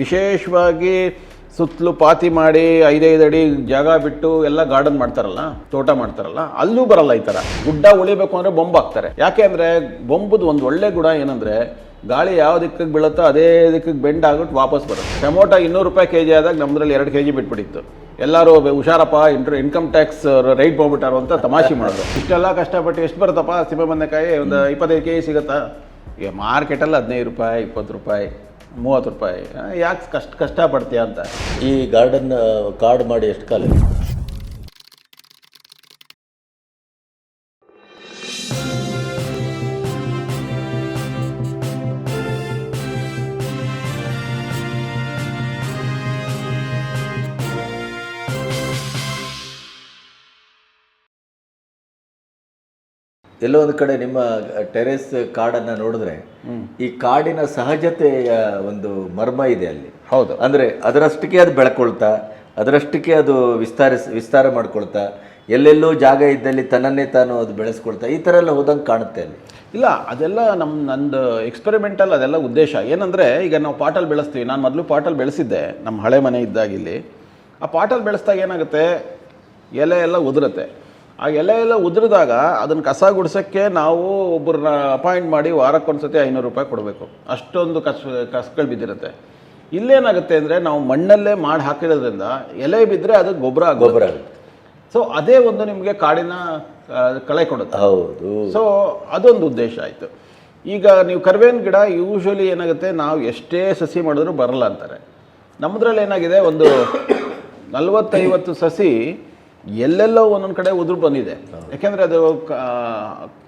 ವಿಶೇಷವಾಗಿ ಸುತ್ತಲೂ ಪಾತಿ ಮಾಡಿ ಐದೈದು ಅಡಿ ಜಾಗ ಬಿಟ್ಟು ಎಲ್ಲ ಗಾರ್ಡನ್ ಮಾಡ್ತಾರಲ್ಲ ತೋಟ ಮಾಡ್ತಾರಲ್ಲ ಅಲ್ಲೂ ಬರಲ್ಲ ಈ ಥರ ಗುಡ್ಡ ಉಳಿಬೇಕು ಅಂದರೆ ಬೊಂಬ್ ಹಾಕ್ತಾರೆ. ಯಾಕೆ ಅಂದರೆ ಬೊಂಬುದು ಒಂದು ಒಳ್ಳೆ ಗುಣ ಏನಂದರೆ ಗಾಳಿ ಯಾವ ದಿಕ್ಕಿಗೆ ಬೀಳುತ್ತೋ ಅದೇ ದಿಕ್ಕಿಗೆ ಬೆಂಡ್ ಆಗ್ಬಿಟ್ಟು ವಾಪಸ್ ಬರುತ್ತೆ. ಟೊಮೊಟೊ ಇನ್ನೂರು ರೂಪಾಯಿ ಕೆ ಜಿ ಆದಾಗ ನಮ್ಮದ್ರಲ್ಲಿ ಎರಡು ಕೆ ಜಿ ಬಿಟ್ಬಿಟ್ಟಿತ್ತು. ಎಲ್ಲರೂ ಹುಷಾರಪ್ಪ ಇಂಟ್ರ ಇನ್ಕಮ್ ಟ್ಯಾಕ್ಸ್ ರೈಟ್ ಹೋಗ್ಬಿಟ್ಟಾರು ಅಂತ ತಮಾಷೆ ಮಾಡೋದು. ಇಷ್ಟೆಲ್ಲ ಕಷ್ಟಪಟ್ಟು ಎಷ್ಟು ಬರುತ್ತಪ್ಪ ಸಿಂಹ ಬಂದಕಾಯಿ ಒಂದು ಇಪ್ಪತ್ತೈದು ಕೆ ಜಿ ಸಿಗುತ್ತಾ ಈಗ ಮಾರ್ಕೆಟಲ್ಲಿ ಹದಿನೈದು ರೂಪಾಯಿ ಇಪ್ಪತ್ತು ರೂಪಾಯಿ. ಮೂವತ್ತು ರೂಪಾಯಿ. ಯಾಕೆ ಕಷ್ಟ ಕಷ್ಟಪಡ್ತೀಯ ಅಂತ? ಈ ಗಾರ್ಡನ್ ಕಾರ್ಡ್ ಮಾಡಿ ಎಷ್ಟು ಕಾಲ? ಎಲ್ಲೋ ಒಂದು ಕಡೆ ನಿಮ್ಮ ಟೆರೆಸ್ ಕಾಡನ್ನ ನೋಡಿದ್ರೆ ಈ ಕಾಡಿನ ಸಹಜತೆಯ ಒಂದು ಮರ್ಮ ಇದೆ ಅಲ್ಲಿ. ಹೌದು. ಅಂದ್ರೆ ಅದರಷ್ಟಕ್ಕೆ ಅದು ಬೆಳ್ಕೊಳ್ತಾ ಅದರಷ್ಟಕ್ಕೆ ಅದು ವಿಸ್ತಾರಿಸ್ ವಿಸ್ತಾರ ಮಾಡ್ಕೊಳ್ತಾ ಎಲ್ಲೆಲ್ಲೋ ಜಾಗ ಇದ್ದಲ್ಲಿ ತನ್ನನ್ನೇ ತಾನು ಅದು ಬೆಳೆಸ್ಕೊಳ್ತಾ ಈ ಥರ ಎಲ್ಲ ಹೋದಂಗೆ ಕಾಣುತ್ತೆ ಅಲ್ಲಿ. ಇಲ್ಲ ಅದೆಲ್ಲ ನಮ್ಮ ನಂದು ಎಕ್ಸ್ಪೆರಿಮೆಂಟಲ್ ಅದೆಲ್ಲ ಉದ್ದೇಶ. ಏನಂದರೆ ಈಗ ನಾವು ಪಾಟಲ್ಲಿ ಬೆಳೆಸ್ತೀವಿ. ನಾನು ಮೊದಲು ಪಾಟಲ್ಲಿ ಬೆಳೆಸಿದ್ದೆ ನಮ್ಮ ಹಳೆ ಮನೆ ಇದ್ದಾಗಿಲ್ಲಿ ಆ ಪಾಟಲ್ಲಿ ಬೆಳೆಸ್ದಾಗ ಏನಾಗುತ್ತೆ? ಎಲೆ ಎಲ್ಲ ಉದುರುತ್ತೆ. ಆ ಎಲೆ ಎಲ್ಲ ಉದುರಿದಾಗ ಅದನ್ನು ಕಸ ಗುಡಿಸೋಕ್ಕೆ ನಾವು ಒಬ್ಬರನ್ನ ಅಪಾಯಿಂಟ್ ಮಾಡಿ ವಾರಕ್ಕೊಂದ್ಸತಿ ಐನೂರು ರೂಪಾಯಿ ಕೊಡಬೇಕು. ಅಷ್ಟೊಂದು ಕಸ ಕಸಗಳು ಬಿದ್ದಿರುತ್ತೆ. ಇಲ್ಲೇನಾಗುತ್ತೆ ಅಂದರೆ ನಾವು ಮಣ್ಣಲ್ಲೇ ಮಾಡಿ ಹಾಕಿರೋದ್ರಿಂದ ಎಲೆ ಬಿದ್ದರೆ ಅದು ಗೊಬ್ಬರ ಗೊಬ್ಬರ ಸೊ ಅದೇ ಒಂದು ನಿಮಗೆ ಕಾಡಿನ ಕಳೆ ಕೊಡುತ್ತೆ. ಹೌದು. ಸೊ ಅದೊಂದು ಉದ್ದೇಶ ಆಯಿತು. ಈಗ ನೀವು ಕರ್ಬೇವಿನ ಗಿಡ ಯೂಶ್ವಲಿ ಏನಾಗುತ್ತೆ ನಾವು ಎಷ್ಟೇ ಸಸಿ ಮಾಡಿದ್ರು ಬರಲ್ಲ ಅಂತಾರೆ. ನಮ್ಮದ್ರಲ್ಲಿ ಏನಾಗಿದೆ ಒಂದು ನಲ್ವತ್ತೈವತ್ತು ಸಸಿ ಎಲ್ಲೆಲ್ಲೋ ಒಂದೊಂದು ಕಡೆ ಉದುರು ಬಂದಿದೆ. ಯಾಕೆಂದರೆ ಅದು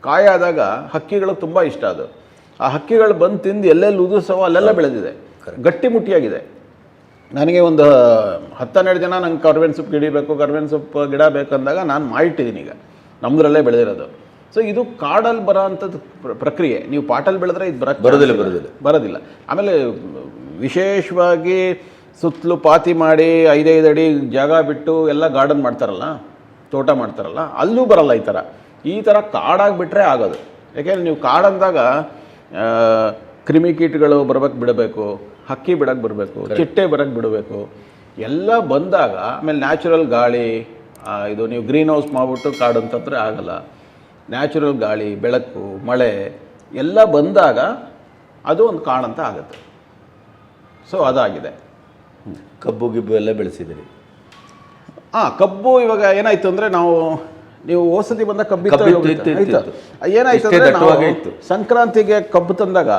ಕಾಯಾದಾಗ ಹಕ್ಕಿಗಳು ತುಂಬ ಇಷ್ಟ ಅದು. ಆ ಹಕ್ಕಿಗಳು ಬಂದು ತಿಂದು ಎಲ್ಲೆಲ್ಲಿ ಉದುರಿಸವೋ ಅಲ್ಲೆಲ್ಲ ಬೆಳೆದಿದೆ. ಗಟ್ಟಿಮುಟ್ಟಿಯಾಗಿದೆ ನನಗೆ ಒಂದು ಹತ್ತೆರಡು ಜನ ನಂಗೆ ಕರ್ಬೇವಿನ ಸೊಪ್ಪು ಗಿಡ ಬೇಕು ಕರ್ಬೇವಿನ ಸೊಪ್ಪು ಗಿಡ ಬೇಕಂದಾಗ ನಾನು ಮಾಡಿಟ್ಟಿದ್ದೀನಿ ಈಗ. ನಮ್ಮದ್ರಲ್ಲೇ ಬೆಳೆದಿರೋದು. ಸೊ ಇದು ಕಾಡಲ್ಲಿ ಬರೋ ಅಂಥದ್ದು ಪ್ರ- ಪ್ರಕ್ರಿಯೆ. ನೀವು ಪಾಟಲ್ಲಿ ಬೆಳೆದ್ರೆ ಇದು ಬರಕ್ಕೆ ಬರೋದಿಲ್ಲ, ಬರೋದಿಲ್ಲ. ಬರೋದಿಲ್ಲ. ಆಮೇಲೆ ವಿಶೇಷವಾಗಿ ಸುತ್ತಲೂ ಪಾತಿ ಮಾಡಿ ಐದೈದು ಅಡಿ ಜಾಗ ಬಿಟ್ಟು ಎಲ್ಲ ಗಾರ್ಡನ್ ಮಾಡ್ತಾರಲ್ಲ ತೋಟ ಮಾಡ್ತಾರಲ್ಲ ಅಲ್ಲೂ ಬರಲ್ಲ ಈ ಥರ ಈ ಥರ ಕಾಡಾಗಿಬಿಟ್ರೆ ಆಗೋದು. ಯಾಕೆಂದರೆ ನೀವು ಕಾಡಂದಾಗ ಕ್ರಿಮಿಕೀಟಗಳು ಬರ್ಬೇಕು ಬಿಡಬೇಕು ಹಕ್ಕಿ ಬಿಡಕ್ಕೆ ಬರಬೇಕು ಚಿಟ್ಟೆ ಬರಕ್ಕೆ ಬಿಡಬೇಕು. ಎಲ್ಲ ಬಂದಾಗ ಆಮೇಲೆ ನ್ಯಾಚುರಲ್ ಗಾಳಿ ಇದು ನೀವು ಗ್ರೀನ್ ಹೌಸ್ ಮಾಡಿಬಿಟ್ಟು ಕಾಡು ಅಂತಂದರೆ ಆಗಲ್ಲ. ನ್ಯಾಚುರಲ್ ಗಾಳಿ ಬೆಳಕು ಮಳೆ ಎಲ್ಲ ಬಂದಾಗ ಅದು ಒಂದು ಕಾಡಂತ ಆಗುತ್ತೆ. ಸೊ ಅದಾಗಿದೆ. ಕಬ್ಬು ಗಿಬ್ಬು ಎಲ್ಲ ಬೆಳೆಸಿದ್ದೀರಿ ಹಾಂ ಕಬ್ಬು ಇವಾಗ ಏನಾಯ್ತು ಅಂದರೆ ನಾವು ನೀವು ಓಸತಿ ಬಂದ ಕಬ್ಬಿ. ಏನಾಯ್ತು ಅಂದರೆ ನಾವು. ಸಂಕ್ರಾಂತಿಗೆ ಕಬ್ಬು ತಂದಾಗ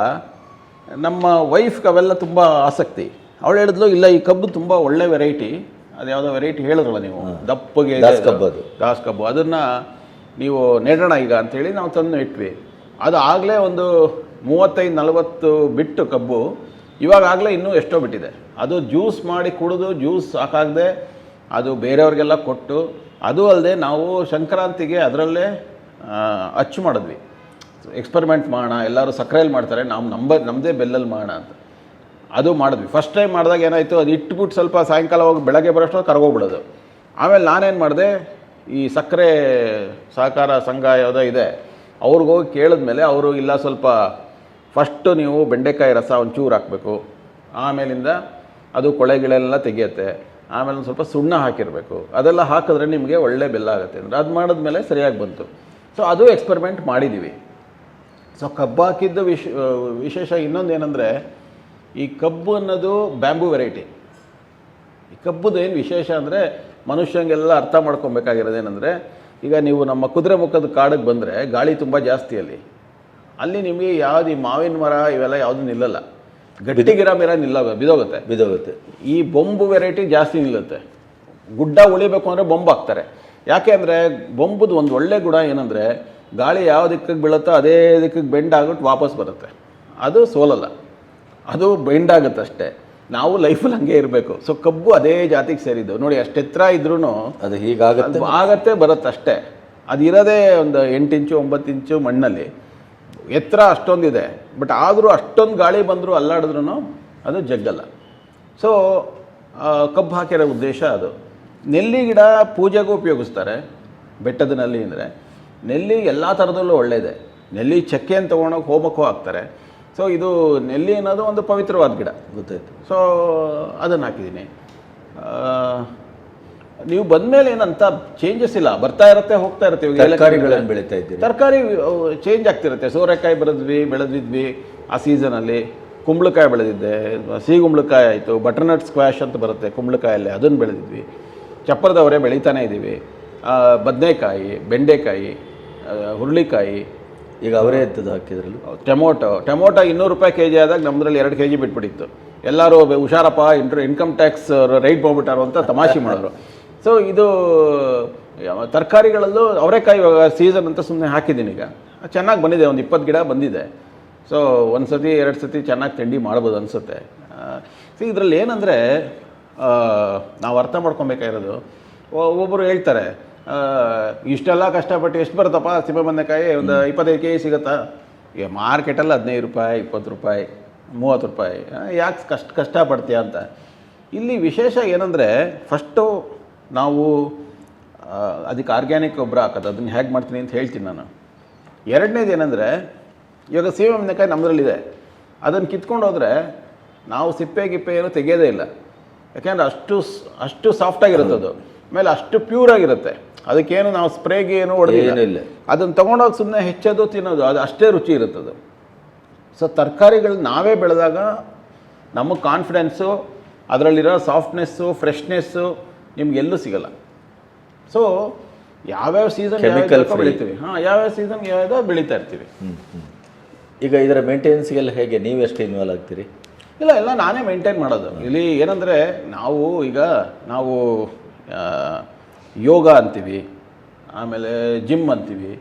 ನಮ್ಮ ವೈಫ್ಗೆ ಅವೆಲ್ಲ ತುಂಬ ಆಸಕ್ತಿ ಅವಳು ಹೇಳಿದ್ಲು ಇಲ್ಲ ಈ ಕಬ್ಬು ತುಂಬ ಒಳ್ಳೆ ವೆರೈಟಿ ಅದು ಯಾವುದೋ ವೆರೈಟಿ ಹೇಳಿದ್ರಲ್ಲ ನೀವು ದಪ್ಪಗೆ. ಕಬ್ಬು ಅದು. ದಾಸ್ ಕಬ್ಬು ಅದನ್ನು ನೀವು ನೆಡೋಣ ಈಗ ಅಂಥೇಳಿ ನಾವು ತಂದು ಇಟ್ವಿ ಅದು ಆಗಲೇ ಒಂದು ಮೂವತ್ತೈದು ನಲವತ್ತು ಬಿಟ್ಟು ಕಬ್ಬು ಇವಾಗ ಆಗಲೇ ಇನ್ನೂ ಎಷ್ಟೋ ಬಿಟ್ಟಿದೆ. ಅದು ಜ್ಯೂಸ್ ಮಾಡಿ ಕುಡಿದು ಜ್ಯೂಸ್ ಸಾಕಾಗದೆ ಅದು ಬೇರೆಯವ್ರಿಗೆಲ್ಲ ಕೊಟ್ಟು, ಅದು ಅಲ್ಲದೆ ನಾವು ಸಂಕ್ರಾಂತಿಗೆ ಅದರಲ್ಲೇ ಅಚ್ಚು ಮಾಡಿದ್ವಿ. ಎಕ್ಸ್ಪರಿಮೆಂಟ್ ಮಾಡೋಣ, ಎಲ್ಲರೂ ಸಕ್ಕರೆಯಲ್ಲಿ ಮಾಡ್ತಾರೆ, ನಾವು ನಂಬ ನಮ್ಮದೇ ಬೆಲ್ಲಲ್ಲಿ ಮಾಡೋಣ ಅಂತ. ಅದು ಮಾಡಿದ್ವಿ. ಫಸ್ಟ್ ಟೈಮ್ ಮಾಡಿದಾಗ ಏನಾಯಿತು, ಅದು ಇಟ್ಬಿಟ್ಟು ಸ್ವಲ್ಪ ಸಾಯಂಕಾಲ ಹೋಗಿ ಬೆಳಗ್ಗೆ ಬರೋಷ್ಟು ಕರ್ಗೋಗ್ಬಿಡೋದು. ಆಮೇಲೆ ನಾನೇನು ಮಾಡಿದೆ, ಈ ಸಕ್ಕರೆ ಸಹಕಾರ ಸಂಘ ಯಾವುದೋ ಇದೆ ಅವ್ರಿಗೋಗಿ ಕೇಳಿದ್ಮೇಲೆ ಅವರು ಇಲ್ಲ ಸ್ವಲ್ಪ ಫಸ್ಟು ನೀವು ಬೆಂಡೆಕಾಯಿ ರಸ ಒಂಚೂರು ಹಾಕಬೇಕು. ಆಮೇಲಿಂದ ಅದು ಕೊಳೆಗಳೆಲ್ಲ ತೆಗಿಯುತ್ತೆ. ಆಮೇಲೆ ಸ್ವಲ್ಪ ಸುಣ್ಣ ಹಾಕಿರಬೇಕು. ಅದೆಲ್ಲ ಹಾಕಿದ್ರೆ ನಿಮಗೆ ಒಳ್ಳೆ ಬೆಲ್ಲ ಆಗುತ್ತೆ. ಅಂದರೆ ಅದು ಮಾಡಿದ ಮೇಲೆ ಸರಿಯಾಗಿ ಬಂತು. ಸೊ ಅದು ಎಕ್ಸ್ಪೆರಿಮೆಂಟ್ ಮಾಡಿದ್ದೀವಿ ಸೊ ಕಬ್ಬು ವಿಶ್, ವಿಶೇಷ ಇನ್ನೊಂದು ಏನಂದರೆ, ಈ ಕಬ್ಬು ಅನ್ನೋದು ಬ್ಯಾಂಬೂ ವೆರೈಟಿ. ಈ ಕಬ್ಬುದು ಏನು ವಿಶೇಷ ಅಂದರೆ, ಮನುಷ್ಯಂಗೆಲ್ಲ ಅರ್ಥ ಮಾಡ್ಕೊಬೇಕಾಗಿರೋದೇನೆಂದರೆ ಈಗ ನೀವು ನಮ್ಮ ಕುದುರೆ ಮುಖದ ಕಾಡಿಗೆ ಬಂದರೆ ಗಾಳಿ ತುಂಬ ಜಾಸ್ತಿ ಅಲ್ಲಿ ನಿಮಗೆ ಯಾವ್ದು ಈ ಮಾವಿನ ಮರ ಇವೆಲ್ಲ ಯಾವುದು ನಿಲ್ಲಲ್ಲ. ಗಟ್ಟಿ ಗಿರ ಮಿರ ನಿಲ್ಲ ಬಿದೋಗುತ್ತೆ. ಬಿದೋಗುತ್ತೆ. ಈ ಬೊಂಬು ವೆರೈಟಿ ಜಾಸ್ತಿ ನಿಲ್ಲುತ್ತೆ. ಗುಡ್ಡ ಉಳಿಬೇಕು ಅಂದರೆ ಬೊಂಬು ಹಾಕ್ತಾರೆ. ಯಾಕೆ ಅಂದರೆ ಬೊಂಬುದು ಒಂದು ಒಳ್ಳೆ ಗುಣ ಏನಂದರೆ ಗಾಳಿ ಯಾವ ದಿಕ್ಕಿಗೆ ಬೀಳುತ್ತೋ ಅದೇ ದಿಕ್ಕಿಗೆ ಬೆಂಡ್ ಆಗ್ಬಿಟ್ಟು ವಾಪಸ್ ಬರುತ್ತೆ. ಅದು ಸೋಲಲ್ಲ. ಅದು ಬೆಂಡ್ ಆಗುತ್ತೆ ಅಷ್ಟೇ. ನಾವು ಲೈಫಲ್ಲಿ ಹಂಗೆ ಇರಬೇಕು. ಸೊ ಕಬ್ಬು ಅದೇ ಜಾತಿಗೆ ಸೇರಿದ್ದು. ನೋಡಿ ಅಷ್ಟು ಎತ್ತರ ಇದ್ರೂ ಅದು ಹೀಗಾಗುತ್ತೆ. ಆಗತ್ತೆ ಬರುತ್ತೆ ಅಷ್ಟೇ. ಅದು ಇರೋದೇ ಒಂದು ಎಂಟು ಇಂಚು ಒಂಬತ್ತು ಇಂಚು ಮಣ್ಣಲ್ಲಿ ಎತ್ತರ ಅಷ್ಟೊಂದಿದೆ ಬಟ್ ಆದರೂ ಅಷ್ಟೊಂದು ಗಾಳಿ ಬಂದರೂ ಅಲ್ಲಾಡಿದ್ರೂ ಅದು ಜಗ್ಗಲ್ಲ. ಸೊ ಕಬ್ಬು ಹಾಕಿರೋ ಉದ್ದೇಶ ಅದು. ನೆಲ್ಲಿ ಗಿಡ ಪೂಜೆಗೂ ಉಪಯೋಗಿಸ್ತಾರೆ ಬೆಟ್ಟದ ನಲ್ಲಿ ಅಂದರೆ. ನೆಲ್ಲಿ ಎಲ್ಲ ಥರದಲ್ಲೂ ಒಳ್ಳೆಯದೆ ನೆಲ್ಲಿ ಚಕ್ಕೆಯನ್ನು ತೊಗೊಂಡೋಗಿ ಹೋಮಕ್ಕೂ ಹಾಕ್ತಾರೆ. ಸೊ ಇದು ನೆಲ್ಲಿ ಅನ್ನೋದು ಒಂದು ಪವಿತ್ರವಾದ ಗಿಡ. ಗೊತ್ತಾಯಿತು. ಸೊ ಅದನ್ನು ಹಾಕಿದ್ದೀನಿ. ಆ, ಬಂದ ಮೇಲೆ ಏನಂತ ಚೇಂಜಸ್ ಇಲ್ಲ. ಬರ್ತಾ ಇರುತ್ತೆ ಹೋಗ್ತಾ ಇರುತ್ತೆ. ಇವಾಗ ತರಕಾರಿಗಳನ್ನು ಬೆಳೀತಾ ಇದ್ದೀವಿ ತರಕಾರಿ ಚೇಂಜ್ ಆಗ್ತಿರುತ್ತೆ. ಸೋರೆಕಾಯಿ ಬೆಳೆದ್ವಿ ಬೆಳೆದಿದ್ವಿ ಆ ಸೀಸನಲ್ಲಿ ಕುಂಬಳಕಾಯಿ ಬೆಳೆದಿದ್ದೆ. ಸಿಹಿ ಕುಂಬಳಕಾಯಿ ಆಯಿತು. ಬಟರ್ನಟ್ ಸ್ಕ್ವಾಶ್ ಅಂತ ಬರುತ್ತೆ ಕುಂಬಳಕಾಯಲ್ಲಿ. ಅದನ್ನು ಬೆಳೆದಿದ್ವಿ. ಚಪ್ಪರದವರೆ ಬೆಳೀತಾನೆ ಇದ್ದೀವಿ. ಬದನೆಕಾಯಿ ಬೆಂಡೆಕಾಯಿ ಹುರುಳಿಕಾಯಿ. ಈಗ ಅವರೇ ಎತ್ತದು ಹಾಕಿದ್ರಲ್ಲ? ಟೊಮೊಟೊ. ಟೊಮೊಟೊ ಇನ್ನೂರು ರೂಪಾಯಿ ಕೆ ಜಿ ಆದಾಗ ನಮ್ಮದ್ರಲ್ಲಿ ಎರಡು ಕೆ ಜಿ ಬಿಟ್ಬಿಟ್ಟಿತ್ತು. ಎಲ್ಲರೂ ಹುಷಾರಪ್ಪ ಇಂಟ್ರ ಇನ್ಕಮ್ ಟ್ಯಾಕ್ಸ್ ರೈಟ್ ಮಾಡ್ಬಿಟ್ಟಾರು ಅಂತ ತಮಾಷೆ ಮಾಡೋರು. ಸೊ ಇದು ತರಕಾರಿಗಳಲ್ಲೂ ಅವರೆಕಾಯಿ ಇವಾಗ ಸೀಸನ್ ಅಂತ ಸುಮ್ಮನೆ ಹಾಕಿದ್ದೀನಿ ಈಗ. ಚೆನ್ನಾಗಿ ಬಂದಿದೆ ಒಂದು ಇಪ್ಪತ್ತು ಗಿಡ ಬಂದಿದೆ. ಸೊ ಒಂದು ಸತಿ ಎರಡು ಸತಿ ಚೆನ್ನಾಗಿ ತಿಂಡಿ ಮಾಡ್ಬೋದು ಅನಿಸುತ್ತೆ. ಸೊ ಇದರಲ್ಲಿ ಏನಂದರೆ ನಾವು ಅರ್ಥ ಮಾಡ್ಕೊಬೇಕಾಗಿರೋದು ಒಬ್ಬರು ಹೇಳ್ತಾರೆ ಇಷ್ಟೆಲ್ಲ ಕಷ್ಟಪಟ್ಟು ಎಷ್ಟು ಬರುತ್ತಪ್ಪ ಸಿಂಹ ಬಂದೆಕಾಯಿ? ಒಂದು ಇಪ್ಪತ್ತೈದು ಕೆ ಜಿ ಸಿಗುತ್ತಾ? ಈಗ ಮಾರ್ಕೆಟಲ್ಲಿ ಹದಿನೈದು ರೂಪಾಯಿ ಇಪ್ಪತ್ತು ರೂಪಾಯಿ ಮೂವತ್ತು ರೂಪಾಯಿ. ಯಾಕೆ ಕಷ್ಟ ಕಷ್ಟಪಡ್ತೀಯ ಅಂತ? ಇಲ್ಲಿ ವಿಶೇಷ ಏನಂದರೆ ಫಸ್ಟು ನಾವು ಅದಕ್ಕೆ ಆರ್ಗ್ಯಾನಿಕ್ ಗೊಬ್ಬರ ಹಾಕೋದು ಅದನ್ನು ಹೇಗೆ ಮಾಡ್ತೀನಿ ಅಂತ ಹೇಳ್ತೀನಿ ನಾನು. ಎರಡನೇದು ಏನಂದರೆ ಇವಾಗ ಸೇವೆ ಮೆಣಕಾಯಿ ನಮ್ಮದ್ರಲ್ಲಿದೆ ಅದನ್ನು ಕಿತ್ಕೊಂಡು ಹೋದರೆ ನಾವು ಸಿಪ್ಪೆ ಗಿಪ್ಪೆ ಏನು ತೆಗೆಯೋದೇ ಇಲ್ಲ. ಯಾಕೆಂದರೆ ಅಷ್ಟು ಅಷ್ಟು ಸಾಫ್ಟಾಗಿರುತ್ತೆ ಅದು. ಆಮೇಲೆ ಅಷ್ಟು ಪ್ಯೂರ್ ಆಗಿರುತ್ತೆ. ಅದಕ್ಕೇನು ನಾವು ಸ್ಪ್ರೇಗೆ ಏನು ಹೊಡೆದಿಲ್ಲ. ಅದನ್ನು ತೊಗೊಂಡೋಗಿ ಸುಮ್ಮನೆ ಹೆಚ್ಚೋದು ತಿನ್ನೋದು ಅದು ಅಷ್ಟೇ ರುಚಿ ಇರುತ್ತದು ಸೊ ತರಕಾರಿಗಳು ನಾವೇ ಬೆಳೆದಾಗ ನಮಗೆ ಕಾನ್ಫಿಡೆನ್ಸು ಅದರಲ್ಲಿರೋ ಸಾಫ್ಟ್ನೆಸ್ಸು ಫ್ರೆಶ್ನೆಸ್ಸು ನಿಮ್ಗೆಲ್ಲೂ ಸಿಗಲ್ಲ. ಸೊ ಯಾವ್ಯಾವ ಸೀಸನ್. ಬೆಳಿತೀವಿ? ಹಾಂ ಯಾವ್ಯಾವ ಸೀಸನ್ ಯಾವ್ಯಾವ ಬೆಳೀತಾ ಇರ್ತೀವಿ? ಈಗ ಇದರ ಮೇಂಟೆನೆನ್ಸ್ಗೆಲ್ಲ ಹೇಗೆ? ನೀವು ಎಷ್ಟು ಇನ್ವಾಲ್ವ್ ಆಗ್ತೀರಿ? ಇಲ್ಲ ಎಲ್ಲ ನಾನೇ ಮೇಂಟೈನ್ ಮಾಡೋದು. ಇಲ್ಲಿ ಏನಂದರೆ ನಾವು ಈಗ ನಾವು ಯೋಗ ಅಂತೀವಿ ಆಮೇಲೆ ಜಿಮ್ ಅಂತೀವಿ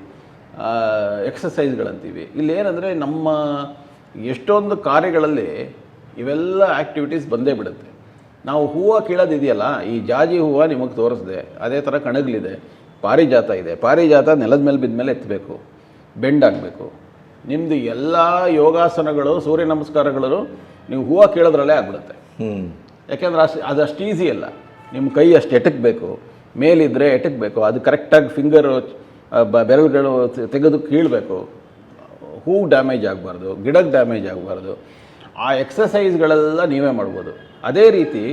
ಎಕ್ಸಸೈಸ್ಗಳಂತೀವಿ ಇಲ್ಲಿ ಏನಂದರೆ ನಮ್ಮ ಎಷ್ಟೊಂದು ಕಾರ್ಯಗಳಲ್ಲಿ ಇವೆಲ್ಲ ಆ್ಯಕ್ಟಿವಿಟೀಸ್ ಬಂದೇ ಬಿಡುತ್ತೆ. ನಾವು ಹೂವು ಕೀಳೋದಿದೆಯಲ್ಲ ಈ ಜಾಜಿ ಹೂವು ನಿಮಗೆ ತೋರಿಸಿದೆ ಅದೇ ಥರ ಕಣಗಲಿದೆ ಪಾರಿಜಾತ ಇದೆ ಪಾರಿಜಾತ ನೆಲದ ಮೇಲೆ ಬಿದ್ದ ಮೇಲೆ ಎತ್ತಬೇಕು ಬೆಂಡ್ ಆಗಬೇಕು ನಿಮ್ಮದು ಎಲ್ಲ ಯೋಗಾಸನಗಳು ಸೂರ್ಯ ನಮಸ್ಕಾರಗಳು ನೀವು ಹೂವು ಕೀಳೋದ್ರಲ್ಲೇ ಆಗ್ಬಿಡುತ್ತೆ. ಯಾಕೆಂದ್ರೆ ಅಷ್ಟು ಅದು ಅಷ್ಟು ಈಸಿ ಅಲ್ಲ. ನಿಮ್ಮ ಕೈ ಅಷ್ಟು ಎಟಕಬೇಕು ಮೇಲಿದ್ದರೆ ಎಟಕಬೇಕು ಅದು ಕರೆಕ್ಟಾಗಿ ಫಿಂಗರು ಬೆರಳುಗಳು ತೆಗೆದು ಕೀಳಬೇಕು. ಹೂ ಡ್ಯಾಮೇಜ್ ಆಗಬಾರ್ದು ಗಿಡಕ್ಕೆ ಡ್ಯಾಮೇಜ್ ಆಗಬಾರ್ದು. ಆ ಎಕ್ಸಸೈಸ್ಗಳೆಲ್ಲ ನೀವೇ ಮಾಡ್ಬೋದು. ಅದೇ ರೀತಿ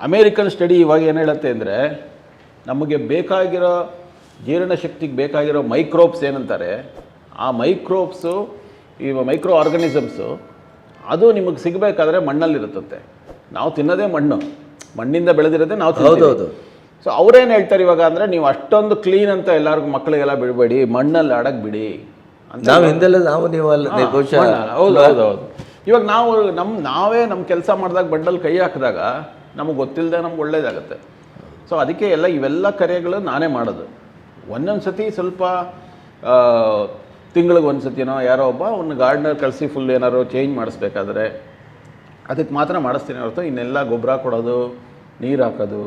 ಅಮೇರಿಕನ್ ಸ್ಟಡಿ ಇವಾಗ ಏನು ಹೇಳುತ್ತೆ ಅಂದರೆ ನಮಗೆ ಬೇಕಾಗಿರೋ ಜೀರ್ಣಶಕ್ತಿಗೆ ಬೇಕಾಗಿರೋ ಮೈಕ್ರೋಬ್ಸ್ ಏನಂತಾರೆ ಆ ಮೈಕ್ರೋಬ್ಸು ಈ ಮೈಕ್ರೋ ಆರ್ಗನಿಸಮ್ಸು ಅದು ನಿಮಗೆ ಸಿಗಬೇಕಾದ್ರೆ ಮಣ್ಣಲ್ಲಿರುತ್ತಂತೆ. ನಾವು ತಿನ್ನೋದೇ ಮಣ್ಣು. ಮಣ್ಣಿಂದ ಬೆಳೆದಿರೋದೇ ನಾವು ಹೌದೌದು. ಸೊ ಅವರೇನು ಹೇಳ್ತಾರೆ ಇವಾಗ ಅಂದರೆ ನೀವು ಅಷ್ಟೊಂದು ಕ್ಲೀನ್ ಅಂತ ಎಲ್ಲರಿಗೂ ಮಕ್ಕಳಿಗೆಲ್ಲ ಬಿಡಬೇಡಿ ಮಣ್ಣಲ್ಲಿ ಆಡಕ್ಕೆ ಬಿಡಿ ಅಂತ ನಾವು ಹಿಂದೆಲ್ಲ ನಾವು ನೀವು ಹೌದು ಹೌದು ಹೌದು. ಇವಾಗ ನಾವು ನಮ್ಮ ನಾವೇ ನಮ್ಮ ಕೆಲಸ ಮಾಡಿದಾಗ ಬಂಡಲ್ ಕೈ ಹಾಕಿದಾಗ ನಮಗೆ ಗೊತ್ತಿಲ್ಲದೆ ನಮ್ಗೆ ಒಳ್ಳೇದಾಗುತ್ತೆ. ಸೊ ಅದಕ್ಕೆ ಎಲ್ಲ ಇವೆಲ್ಲ ಕರೆಗಳು ನಾನೇ ಮಾಡೋದು. ಒಂದೊಂದು ಸತಿ ಸ್ವಲ್ಪ ತಿಂಗಳಿಗೆ ಒಂದು ಸತಿನೋ ಯಾರೋ ಒಬ್ಬ ಒಂದು ಗಾರ್ಡ್ನರ್ ಕಳಿಸಿ ಫುಲ್ ಏನಾರು ಚೇಂಜ್ ಮಾಡಿಸ್ಬೇಕಾದ್ರೆ ಅದಕ್ಕೆ ಮಾತ್ರ ಮಾಡಿಸ್ತೀನಿ ಹೊರತು ಇನ್ನೆಲ್ಲ ಗೊಬ್ಬರ ಕೊಡೋದು, ನೀರು ಹಾಕೋದು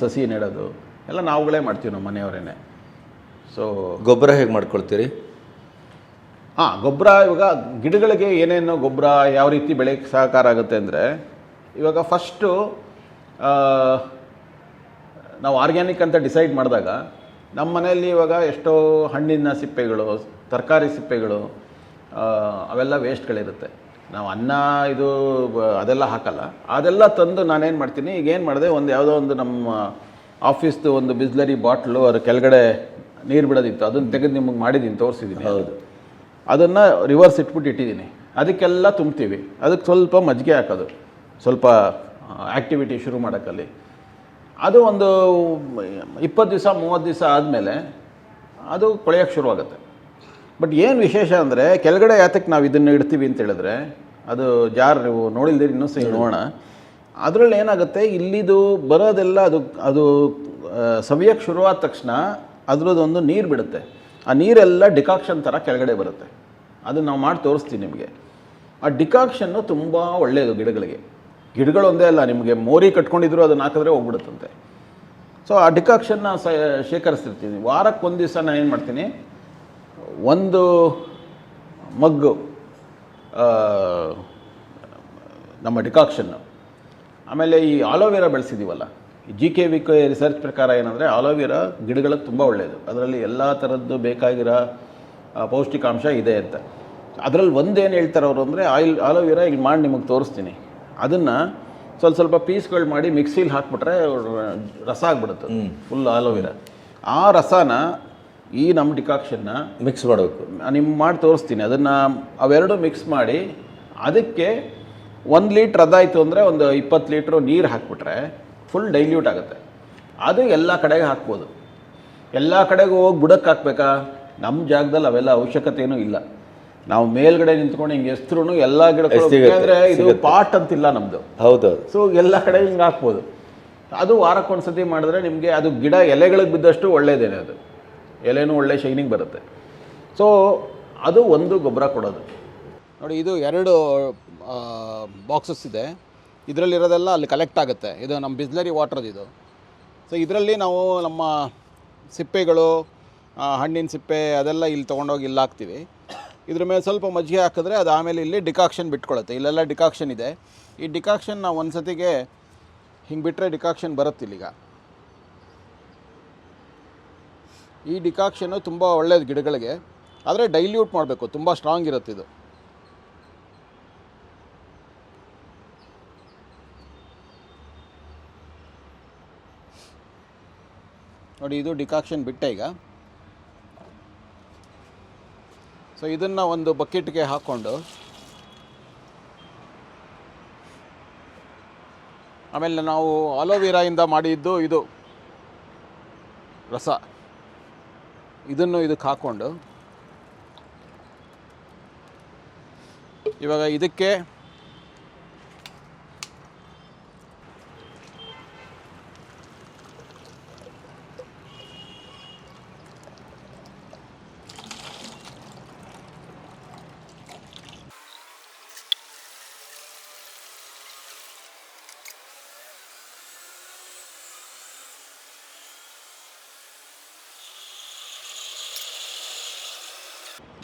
ಸಸಿ ನೆಡೋದು ಎಲ್ಲ ನಾವುಗಳೇ ಮಾಡ್ತೀವಿ ನಮ್ಮ ಮನೆಯವರೇನೆ. ಸೊ ಗೊಬ್ಬರ ಹೇಗೆ ಮಾಡ್ಕೊಳ್ತೀರಿ? ಹಾಂ, ಗೊಬ್ಬರ ಇವಾಗ ಗಿಡಗಳಿಗೆ ಏನೇನು ಗೊಬ್ಬರ ಯಾವ ರೀತಿ ಬೆಳೆಗೆ ಸಹಕಾರ ಆಗುತ್ತೆ ಅಂದರೆ ಇವಾಗ ಫಸ್ಟು ನಾವು ಆರ್ಗ್ಯಾನಿಕ್ ಅಂತ ಡಿಸೈಡ್ ಮಾಡಿದಾಗ ನಮ್ಮ ಮನೆಯಲ್ಲಿ ಇವಾಗ ಎಷ್ಟೋ ಹಣ್ಣಿನ ಸಿಪ್ಪೆಗಳು, ತರಕಾರಿ ಸಿಪ್ಪೆಗಳು ಅವೆಲ್ಲ ವೇಸ್ಟ್ಗಳಿರುತ್ತೆ ನಾವು ಅನ್ನ ಇದು, ಅದೆಲ್ಲ ಹಾಕಲ್ಲ. ಅದೆಲ್ಲ ತಂದು ನಾನೇನು ಮಾಡ್ತೀನಿ, ಈಗ ಏನು ಮಾಡಿದೆ, ಒಂದು ಯಾವುದೋ ಒಂದು ನಮ್ಮ ಆಫೀಸ್ದು ಒಂದು ಬಿಸ್ಲರಿ ಬಾಟ್ಲು ಅದ್ರ ಕೆಳಗಡೆ ನೀರು ಬಿಡೋದಿತ್ತು, ಅದನ್ನು ತೆಗೆದು ನಿಮಗೆ ಮಾಡಿದ್ದೀನಿ ತೋರಿಸಿದ್ದೀನಿ ಹೌದು. ಅದನ್ನು ರಿವರ್ಸ್ ಇಟ್ಬಿಟ್ಟು ಇಟ್ಟಿದ್ದೀನಿ. ಅದಕ್ಕೆಲ್ಲ ತುಂಬ್ತೀವಿ. ಅದಕ್ಕೆ ಸ್ವಲ್ಪ ಮಜ್ಜಿಗೆ ಹಾಕೋದು. ಸ್ವಲ್ಪ ಆ್ಯಕ್ಟಿವಿಟಿ ಶುರು ಮಾಡೋಕ್ಕಲ್ಲಿ ಅದು ಒಂದು, ಇಪ್ಪತ್ತು ದಿವಸ, ಮೂವತ್ತು ದಿವಸ ಆದಮೇಲೆ ಅದು ಕೊಳೆಯೋಕ್ಕೆ ಶುರುವಾಗುತ್ತೆ. ಬಟ್ ಏನು ವಿಶೇಷ ಅಂದರೆ, ಕೆಳಗಡೆ ಯಾತಕ್ಕೆ ನಾವು ಇದನ್ನು ಇಡ್ತೀವಿ ಅಂತ ಹೇಳಿದ್ರೆ, ಅದು ಜಾರ್ ನೀವು ನೋಡಿಲ್ದಿರಿ, ಇನ್ನೂ ಸಹ ನೋಡೋಣ. ಅದರಲ್ಲಿ ಏನಾಗುತ್ತೆ, ಇಲ್ಲಿದು ಬರೋದೆಲ್ಲ ಅದು ಅದು ಸವಿಯಕ್ಕೆ ಶುರುವಾದ ತಕ್ಷಣ ಅದರದ್ದೊಂದು ನೀರು ಬಿಡುತ್ತೆ. ಆ ನೀರೆಲ್ಲ ಡಿಕಾಕ್ಷನ್ ಥರ ಕೆಳಗಡೆ ಬರುತ್ತೆ. ಅದನ್ನು ನಾವು ಮಾಡಿ ತೋರಿಸ್ತೀವಿ ನಿಮಗೆ. ಆ ಡಿಕಾಕ್ಷನ್ನು ತುಂಬ ಒಳ್ಳೆಯದು ಗಿಡಗಳಿಗೆ. ಗಿಡಗಳು ಒಂದೇ ಅಲ್ಲ, ನಿಮಗೆ ಮೋರಿ ಕಟ್ಕೊಂಡಿದ್ರು ಅದನ್ನು ಹಾಕಿದ್ರೆ ಹೋಗ್ಬಿಡುತ್ತಂತೆ. ಸೊ ಆ ಡಿಕಾಕ್ಷನ್ನ ಸ, ಶೇಖರಿಸ್ತಿರ್ತೀನಿ. ವಾರಕ್ಕೆ ಒಂದು ದಿವಸ ನಾನು ಏನು ಮಾಡ್ತೀನಿ? ಒಂದು ಮಗ್ಗು ನಮ್ಮ ಡಿಕಾಕ್ಷನ್ನು ಆಮೇಲೆ ಈ aloe vera ಬೆಳೆಸಿದ್ದೀವಲ್ಲ G K V K research ಪ್ರಕಾರ ಏನಂದರೆ ಆಲೋವೆರಾ ಗಿಡಗಳಿಗೆ ತುಂಬ ಒಳ್ಳೆಯದು ಅದರಲ್ಲಿ ಎಲ್ಲ ಥರದ್ದು ಬೇಕಾಗಿರೋ ಪೌಷ್ಟಿಕಾಂಶ ಇದೆ ಅಂತ. ಅದರಲ್ಲಿ ಒಂದೇನು ಹೇಳ್ತಾರೆ ಅವರು ಅಂದರೆ ಆಯಿಲ್ ಆಲೋವೆರಾ ಇಲ್ಲಿ ಮಾಡಿ ನಿಮಗೆ ತೋರಿಸ್ತೀನಿ. ಅದನ್ನು ಸ್ವಲ್ಪ ಸ್ವಲ್ಪ ಪೀಸ್ಗಳು ಮಾಡಿ ಮಿಕ್ಸಿಲಿ ಹಾಕ್ಬಿಟ್ರೆ ರಸ ಆಗ್ಬಿಡುತ್ತೆ. ಫುಲ್ ಆಲೋವೆರಾ ಆ ರಸನ ಈ ನಮ್ಮ ಡಿಕಾಕ್ಷನ್ನ ಮಿಕ್ಸ್ ಮಾಡಬೇಕು. ನಿಮ್ಮ ಮಾಡಿ ತೋರಿಸ್ತೀನಿ. ಅದನ್ನು ಅವೆರಡು ಮಿಕ್ಸ್ ಮಾಡಿ ಅದಕ್ಕೆ ಒಂದು ಲೀಟ್ರ್ ಅದಾಯಿತು ಅಂದರೆ ಒಂದು ಇಪ್ಪತ್ತು ಲೀಟ್ರು ನೀರು ಹಾಕ್ಬಿಟ್ರೆ ಫುಲ್ ಡೈಲ್ಯೂಟ್ ಆಗುತ್ತೆ. ಅದು ಎಲ್ಲ ಕಡೆಗೆ ಹಾಕ್ಬೋದು. ಎಲ್ಲ ಕಡೆಗೂ ಹೋಗಿ ಬುಡಕ್ಕೆ ಹಾಕ್ಬೇಕಾ? ನಮ್ಮ ಜಾಗದಲ್ಲಿ ಅವೆಲ್ಲ ಅವಶ್ಯಕತೆಯೂ ಇಲ್ಲ. ನಾವು ಮೇಲ್ಗಡೆ ನಿಂತ್ಕೊಂಡು ಹಿಂಗೆ ಹೆಸ್ರು ಎಲ್ಲ ಗಿಡಗಳು ಸಿಗುತ್ತೆ, ಅಂದರೆ ಇದು ಪಾಟ್ ಅಂತಿಲ್ಲ ನಮ್ಮದು ಹೌದು ಸೊ ಎಲ್ಲ ಕಡೆ ಹಿಂಗೆ ಹಾಕ್ಬೋದು. ಅದು ವಾರಕ್ಕೊಂದು ಸತಿ ಮಾಡಿದ್ರೆ ನಿಮಗೆ ಅದು ಗಿಡ ಎಲೆಗಳಿಗೆ ಬಿದ್ದಷ್ಟು ಒಳ್ಳೇದೇನೆ ಅದು. ಎಲೆನೂ ಒಳ್ಳೆ ಶೈನಿಂಗ್ ಬರುತ್ತೆ. ಸೊ ಅದು ಒಂದು ಗೊಬ್ಬರ ಕೊಡೋದು. ನೋಡಿ ಇದು ಎರಡು ಬಾಕ್ಸಸ್ ಇದೆ. ಇದರಲ್ಲಿರೋದೆಲ್ಲ ಅಲ್ಲಿ ಕಲೆಕ್ಟ್ ಆಗುತ್ತೆ. ಇದು ನಮ್ಮ ಬಿಸ್ಲರಿ ವಾಟ್ರದ್ದು ಇದು. ಸೊ ಇದರಲ್ಲಿ ನಾವು ನಮ್ಮ ಸಿಪ್ಪೆಗಳು ಹಣ್ಣಿನ ಸಿಪ್ಪೆ ಅದೆಲ್ಲ ಇಲ್ಲಿ ತೊಗೊಂಡೋಗಿ ಇಲ್ಲಿ ಹಾಕ್ತೀವಿ. ಇದ್ರ ಮೇಲೆ ಸ್ವಲ್ಪ ಮಜ್ಜಿಗೆ ಹಾಕಿದ್ರೆ ಅದು ಆಮೇಲೆ ಇಲ್ಲಿ ಡಿಕಾಕ್ಷನ್ ಬಿಟ್ಕೊಳ್ಳುತ್ತೆ ಇಲ್ಲೆಲ್ಲ ಡಿಕಾಕ್ಷನ್ ಇದೆ. ಈ ಡಿಕಾಕ್ಷನ್ ನಾವು ಒಂದು ಸತಿಗೆ ಹಿಂಗೆ ಬಿಟ್ಟರೆ ಡಿಕಾಕ್ಷನ್ ಬರುತ್ತೆ ಇಲ್ಲಿಗ. ಈ ಡಿಕಾಕ್ಷನು ತುಂಬ ಒಳ್ಳೆಯದು ಗಿಡಗಳಿಗೆ. ಆದರೆ ಡೈಲ್ಯೂಟ್ ಮಾಡಬೇಕು. ತುಂಬ ಸ್ಟ್ರಾಂಗ್ ಇರುತ್ತೆ ಇದು. ನೋಡಿ, ಇದು ಡಿಕಾಕ್ಷನ್ ಬಿಟ್ಟೆ ಈಗ. ಸೊ ಇದನ್ನು ಒಂದು ಬಕೆಟ್ಗೆ ಹಾಕ್ಕೊಂಡು ಆಮೇಲೆ ನಾವು ಆಲೋವೆರಾಯಿಂದ ಮಾಡಿದ್ದು ಇದು, ರಸ. ಇದನ್ನು ಇದಕ್ಕೆ ಹಾಕ್ಕೊಂಡು ಇವಾಗ ಇದಕ್ಕೆ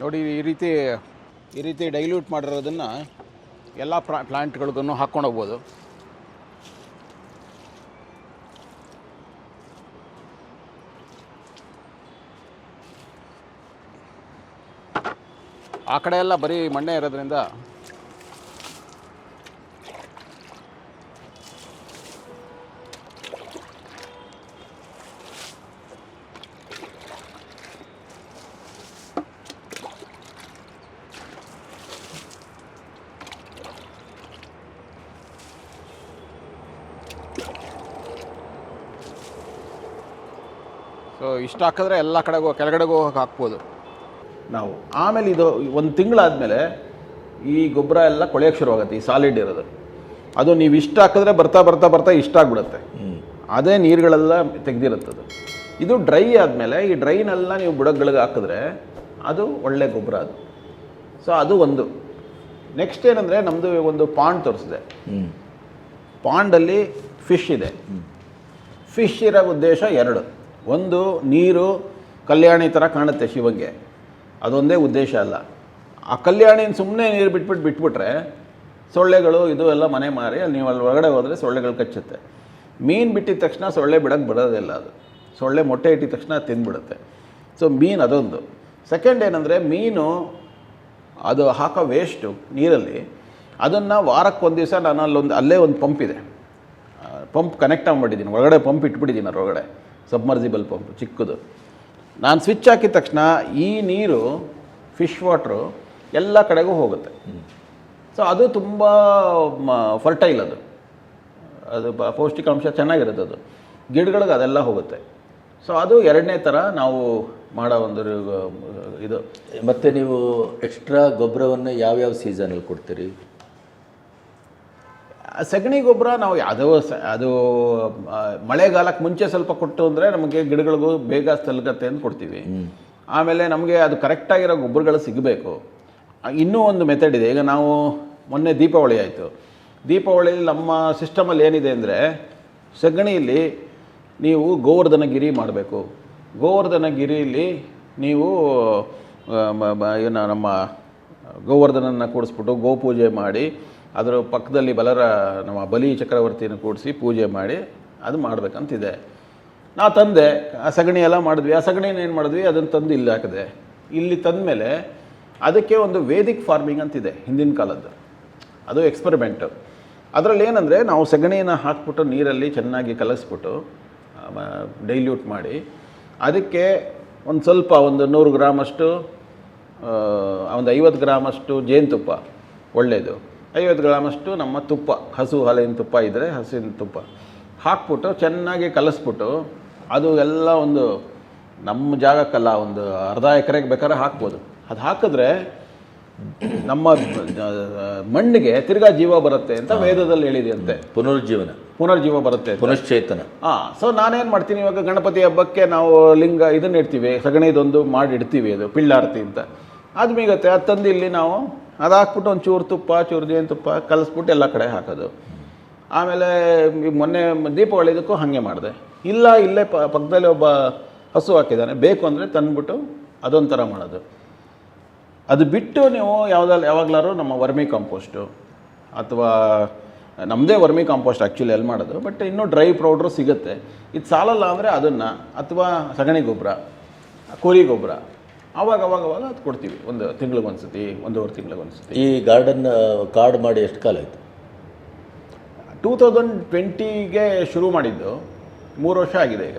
ನೋಡಿ, ಈ ರೀತಿ ಈ ರೀತಿ ಡೈಲ್ಯೂಟ್ ಮಾಡಿರೋದನ್ನು ಎಲ್ಲ ಪ್ಲಾ ಪ್ಲಾಂಟ್ಗಳಿಗೂ ಹಾಕ್ಕೊಂಡು ಹೋಗ್ಬೋದು. ಆ ಕಡೆ ಎಲ್ಲ ಬರೀ ಮಣ್ಣೆ ಇರೋದ್ರಿಂದ ಸೊ ಇಷ್ಟು ಹಾಕಿದ್ರೆ ಎಲ್ಲ ಕಡೆಗೂ ಕೆಳಗಡೆಗೂ ಹೋಗಕ್ಕೆ ಹಾಕ್ಬೋದು. ನಾವು ಆಮೇಲೆ ಇದು ಒಂದು ತಿಂಗಳಾದಮೇಲೆ ಈ ಗೊಬ್ಬರ ಎಲ್ಲ ಕೊಳೆಯೋಕ್ಕೆ ಶುರುವಾಗುತ್ತೆ ಈ ಸಾಲಿಡ್ ಇರೋದು. ಅದು ನೀವು ಇಷ್ಟು ಹಾಕಿದ್ರೆ ಬರ್ತಾ ಬರ್ತಾ ಬರ್ತಾ ಇಷ್ಟ ಆಗ್ಬಿಡುತ್ತೆ. ಅದೇ ನೀರುಗಳೆಲ್ಲ ತೆಗೆದಿರುತ್ತದು. ಇದು ಡ್ರೈ ಆದಮೇಲೆ ಈ ಡ್ರೈನೆಲ್ಲ ನೀವು ಬುಡಗಳಿಗೆ ಹಾಕಿದ್ರೆ ಅದು ಒಳ್ಳೆ ಗೊಬ್ಬರ ಅದು. ಸೊ ಅದು ಒಂದು. ನೆಕ್ಸ್ಟ್ ಏನಂದರೆ ನಮ್ಮದು ಒಂದು ಪಾಂಡ್ ತೋರಿಸಿದೆ. ಹ್ಞೂ ಪಾಂಡಲ್ಲಿ ಫಿಶ್ ಇದೆ. ಫಿಶ್ ಇರೋ ಉದ್ದೇಶ ಎರಡು. ಒಂದು ನೀರು ಕಲ್ಯಾಣಿ ಥರ ಕಾಣುತ್ತೆ ಶಿವಗೆ. ಅದೊಂದೇ ಉದ್ದೇಶ ಅಲ್ಲ. ಆ ಕಲ್ಯಾಣಿನ ಸುಮ್ಮನೆ ನೀರು ಬಿಟ್ಬಿಟ್ಟು ಬಿಟ್ಬಿಟ್ರೆ ಸೊಳ್ಳೆಗಳು ಇದು ಎಲ್ಲ ಮನೆ ಮಾರಿ ಅಲ್ಲಿ ನೀವು ಅಲ್ಲಿ ಒಳಗಡೆ ಹೋದರೆ ಸೊಳ್ಳೆಗಳು ಕಚ್ಚುತ್ತೆ. ಮೀನು ಬಿಟ್ಟಿದ ತಕ್ಷಣ ಸೊಳ್ಳೆ ಬಿಡೋಕ್ಕೆ ಬರೋದಿಲ್ಲ ಅದು. ಸೊಳ್ಳೆ ಮೊಟ್ಟೆ ಇಟ್ಟಿದ ತಕ್ಷಣ ತಿಂದುಬಿಡುತ್ತೆ ಸೊ ಮೀನು ಅದೊಂದು. ಸೆಕೆಂಡ್ ಏನಂದರೆ ಮೀನು ಅದು ಹಾಕೋ ವೇಸ್ಟು ನೀರಲ್ಲಿ ಅದನ್ನು ವಾರಕ್ಕೆ ಒಂದು ದಿವಸ ನಾನು ಅಲ್ಲೊಂದು, ಅಲ್ಲೇ ಒಂದು ಪಂಪ್ ಇದೆ. ಪಂಪ್ ಕನೆಕ್ಟ್ ಆಗಿಬಿಟ್ಟಿದ್ದೀನಿ ಒಳಗಡೆ ಪಂಪ್ ಇಟ್ಬಿಟ್ಟಿದ್ದೀನಿ ಅದರೊಳಗಡೆ. ಸಬ್ಮರ್ಸಿಬಲ್ ಪಂಪ್, ಚಿಕ್ಕದು. ನಾನು ಸ್ವಿಚ್ ಹಾಕಿದ ತಕ್ಷಣ ಈ ನೀರು ಫಿಶ್ ವಾಟ್ರು ಎಲ್ಲ ಕಡೆಗೂ ಹೋಗುತ್ತೆ. ಸೊ ಅದು ತುಂಬ ಫರ್ಟೈಲ್ ಅದು. ಅದು ಪೌಷ್ಟಿಕಾಂಶ ಚೆನ್ನಾಗಿರುತ್ತೆ ಅದು. ಗಿಡಗಳಿಗೆ ಅದೆಲ್ಲ ಹೋಗುತ್ತೆ. ಸೊ ಅದು ಎರಡನೇ ಥರ ನಾವು ಮಾಡೋ ಒಂದು ಇದು. ಮತ್ತು ನೀವು ಎಕ್ಸ್ಟ್ರಾ ಗೊಬ್ಬರವನ್ನು ಯಾವ್ಯಾವ ಸೀಸನಲ್ಲಿ ಕೊಡ್ತೀರಿ? ಸಗಣಿ ಗೊಬ್ಬರ ನಾವು ಯಾವುದೋ ಸ, ಅದು ಮಳೆಗಾಲಕ್ಕೆ ಮುಂಚೆ ಸ್ವಲ್ಪ ಕೊಟ್ಟು ಅಂದರೆ ನಮಗೆ ಗಿಡಗಳಿಗೂ ಬೇಗ ತಲುಗತ್ತೆ ಅಂತ ಕೊಡ್ತೀವಿ. ಆಮೇಲೆ ನಮಗೆ ಅದು ಕರೆಕ್ಟಾಗಿರೋ ಗೊಬ್ಬರಗಳು ಸಿಗಬೇಕು. ಇನ್ನೂ ಒಂದು ಮೆಥಡ್ ಇದೆ. ಈಗ ನಾವು ಮೊನ್ನೆ ದೀಪಾವಳಿ ಆಯಿತು. ದೀಪಾವಳಿಯಲ್ಲಿ ನಮ್ಮ ಸಿಸ್ಟಮಲ್ಲಿ ಏನಿದೆ ಅಂದರೆ ಸಗಣಿಯಲ್ಲಿ ನೀವು ಗೋವರ್ಧನಗಿರಿ ಮಾಡಬೇಕು. ಗೋವರ್ಧನಗಿರಿಯಲ್ಲಿ ನೀವು ಏನು ನಮ್ಮ ಗೋವರ್ಧನನ ಕೂಡಿಸ್ಬಿಟ್ಟು ಗೋಪೂಜೆ ಮಾಡಿ ಅದರ ಪಕ್ಕದಲ್ಲಿ ಬಲರ ನಮ್ಮ ಬಲಿ ಚಕ್ರವರ್ತಿಯನ್ನು ಕೂಡಿಸಿ ಪೂಜೆ ಮಾಡಿ ಅದು ಮಾಡಬೇಕಂತಿದೆ. ನಾ ತಂದೆ, ಆ ಸಗಣಿ ಎಲ್ಲ ಮಾಡಿದ್ವಿ. ಆ ಸಗಣಿನ ಏನು ಮಾಡಿದ್ವಿ? ಅದನ್ನು ತಂದು ಇಲ್ಲಿ ಹಾಕಿದೆ. ಇಲ್ಲಿ ತಂದಮೇಲೆ ಅದಕ್ಕೆ ಒಂದು ವೇದಿಕ್ ಫಾರ್ಮಿಂಗ್ ಅಂತಿದೆ ಹಿಂದಿನ ಕಾಲದ್ದು. ಅದು ಎಕ್ಸ್ಪರಿಮೆಂಟು ಅದರಲ್ಲಿ ಏನಂದರೆ ನಾವು ಸಗಣಿನ ಹಾಕ್ಬಿಟ್ಟು ನೀರಲ್ಲಿ ಚೆನ್ನಾಗಿ ಕಲಸ್ಬಿಟ್ಟು ಡೈಲ್ಯೂಟ್ ಮಾಡಿ, ಅದಕ್ಕೆ ಒಂದು ಸ್ವಲ್ಪ ಒಂದು ನೂರು ಗ್ರಾಮಷ್ಟು ಒಂದು ಐವತ್ತು ಗ್ರಾಮಷ್ಟು ಜೇನುತುಪ್ಪ ಒಳ್ಳೆಯದು ಐವತ್ತು ಗ್ರಾಮಷ್ಟು ನಮ್ಮ ತುಪ್ಪ ಹಸು ಹಾಲಿನ ತುಪ್ಪ ಇದ್ದರೆ ಹಸುವಿನ ತುಪ್ಪ. ಹಾಕ್ಬಿಟ್ಟು ಚೆನ್ನಾಗಿ ಕಲಿಸ್ಬಿಟ್ಟು ಅದು ಎಲ್ಲ ಒಂದು ನಮ್ಮ ಜಾಗಕ್ಕಲ್ಲ ಒಂದು ಅರ್ಧ ಎಕರೆಗೆ ಬೇಕಾದ್ರೆ ಹಾಕ್ಬೋದು. ಅದು ಹಾಕಿದ್ರೆ ನಮ್ಮ ಮಣ್ಣಿಗೆ ತಿರ್ಗಾ ಜೀವ ಬರುತ್ತೆ ಅಂತ ವೇದದಲ್ಲಿ ಹೇಳಿದೆಯಂತೆ ಪುನರುಜ್ಜೀವನ. ಪುನರ್ಜೀವ ಬರುತ್ತೆ. ಪುನಶ್ಚೇತನ. ಹಾಂ ಸೊ ನಾನೇನು ಮಾಡ್ತೀನಿ ಇವಾಗ ಗಣಪತಿ ಹಬ್ಬಕ್ಕೆ ನಾವು ಲಿಂಗ ಇದನ್ನ ಇಡ್ತೀವಿ ಸಗಣಿದೊಂದು ಮಾಡಿ ಇಡ್ತೀವಿ ಅದು ಪಿಳ್ಳಾರತಿ ಅಂತ. ಅದು ಮೀಗತ್ತೆ ಅದು ತಂದು ಇಲ್ಲಿ ನಾವು ಅದು ಹಾಕ್ಬಿಟ್ಟು ಒಂದು ಚೂರು ತುಪ್ಪ, ಚೂರು ಜೇನುತುಪ್ಪ ಕಲಿಸ್ಬಿಟ್ಟು ಎಲ್ಲ ಕಡೆ ಹಾಕೋದು. ಆಮೇಲೆ ಮೊನ್ನೆ ದೀಪಾವಳಿದಕ್ಕೂ ಹಾಗೆ ಮಾಡಿದೆ. ಇಲ್ಲ, ಇಲ್ಲೇ ಪ, ಪಕ್ಕದಲ್ಲಿ ಒಬ್ಬ ಹಸು ಹಾಕಿದ್ದಾನೆ. ಬೇಕು ಅಂದರೆ ತಂದ್ಬಿಟ್ಟು ಅದೊಂಥರ ಮಾಡೋದು. ಅದು ಬಿಟ್ಟು ನೀವು ಯಾವುದಲ್ಲಿ ಯಾವಾಗಲಾರು ನಮ್ಮ ವರ್ಮಿ ಕಾಂಪೋಸ್ಟು ಅಥವಾ ನಮ್ಮದೇ ವರ್ಮಿ ಕಾಂಪೋಸ್ಟ್ ಆ್ಯಕ್ಚುಲಿ ಎಲ್ಲಿ ಮಾಡೋದು, ಬಟ್ ಇನ್ನೂ ಡ್ರೈ ಪೌಡ್ರು ಸಿಗುತ್ತೆ. ಇದು ಸಾಲಲ್ಲ ಅಂದರೆ ಅದನ್ನು ಅಥವಾ ಸಗಣಿ ಗೊಬ್ಬರ ಕೋರಿ ಗೊಬ್ಬರ ಅವಾಗ ಅವಾಗ ಅವಾಗ ಅದು ಕೊಡ್ತೀವಿ. ಒಂದು ತಿಂಗಳಿಗೊಂದ್ಸತಿ ಒಂದೂವರೆ ತಿಂಗಳಿಗೊಂದ್ಸತಿ ಈ ಗಾರ್ಡನ್ ಕಾರ್ಡ್ ಮಾಡಿ ಎಷ್ಟು ಕಾಲ ಆಯಿತು? ಟೂ ತೌಸಂಡ್ ಟ್ವೆಂಟಿಗೆ ಶುರು ಮಾಡಿದ್ದು. ಮೂರು ವರ್ಷ ಆಗಿದೆ ಈಗ.